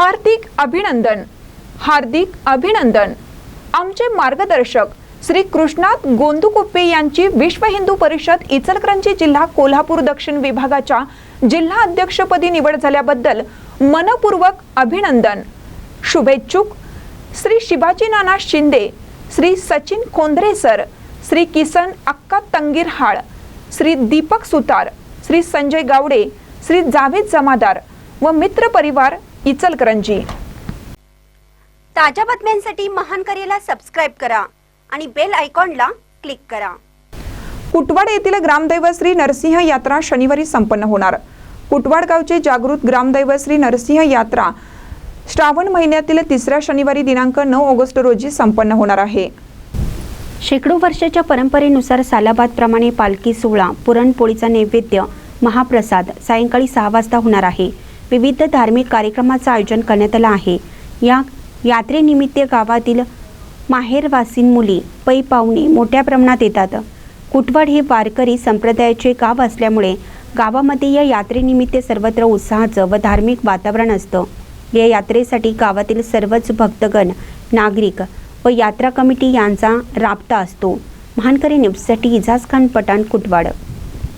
हार्दिक अभिनंदन हार्दिक अभिनंदन. आमचे मार्गदर्शक श्री कृष्णात गोंदुकुप्पे यांची विश्व हिंदू परिषद इचलकरंजी जिल्हा कोल्हापूर दक्षिण विभागाच्या जिल्हा अध्यक्षपदी निवड झाल्याबद्दल मनपूर्वक अभिनंदन. शुभेच्छुक. श्री शिवाजी नाना शिंदे श्री सचिन खोंद्रे सर श्री किसन अक्का तंगीरहाळ श्री दीपक सुतार श्री संजय गावडे श्री जावेद जमादार व मित्र परिवार इचलकरंजी. ताज्या बातम्यांसाठी महान करेला सबस्क्राईब करा आणि बेल आयकॉनला क्लिक करा. कुटवाड येथील ग्रामदैवत श्री नरसिंह यात्रा शनिवारी संपन्न होणार. कुटवाड गावचे जागृत ग्रामदैवत श्री नरसिंह यात्रा श्रावण महिन्यातील तिसऱ्या शनिवारी दिनांक नऊ ऑगस्ट रोजी संपन्न होणार आहे. शेकडो वर्षाच्या परंपरेनुसार सालाबादप्रमाणे पालखी सोहळा पुरणपोळीचा नैवेद्य महाप्रसाद सायंकाळी सहा वाजता होणार आहे. विविध धार्मिक कार्यक्रमाचं आयोजन करण्यात आलं आहे. या यात्रेनिमित्त गावातील माहेरवासीन मुली पै पाहुणे मोठ्या प्रमाणात येतात. कुटवाड हे वारकरी संप्रदायाचे गाव असल्यामुळे गावामध्ये या यात्रेनिमित्त सर्वत्र उत्साहाचं व धार्मिक वातावरण असतं. या यात्रेसाठी गावातील सर्वच भक्तगण नागरिक व यात्रा कमिटी यांचा राबता असतो. महानकरी न्यूजसाठी इजाज खान पठाण कुटवाड.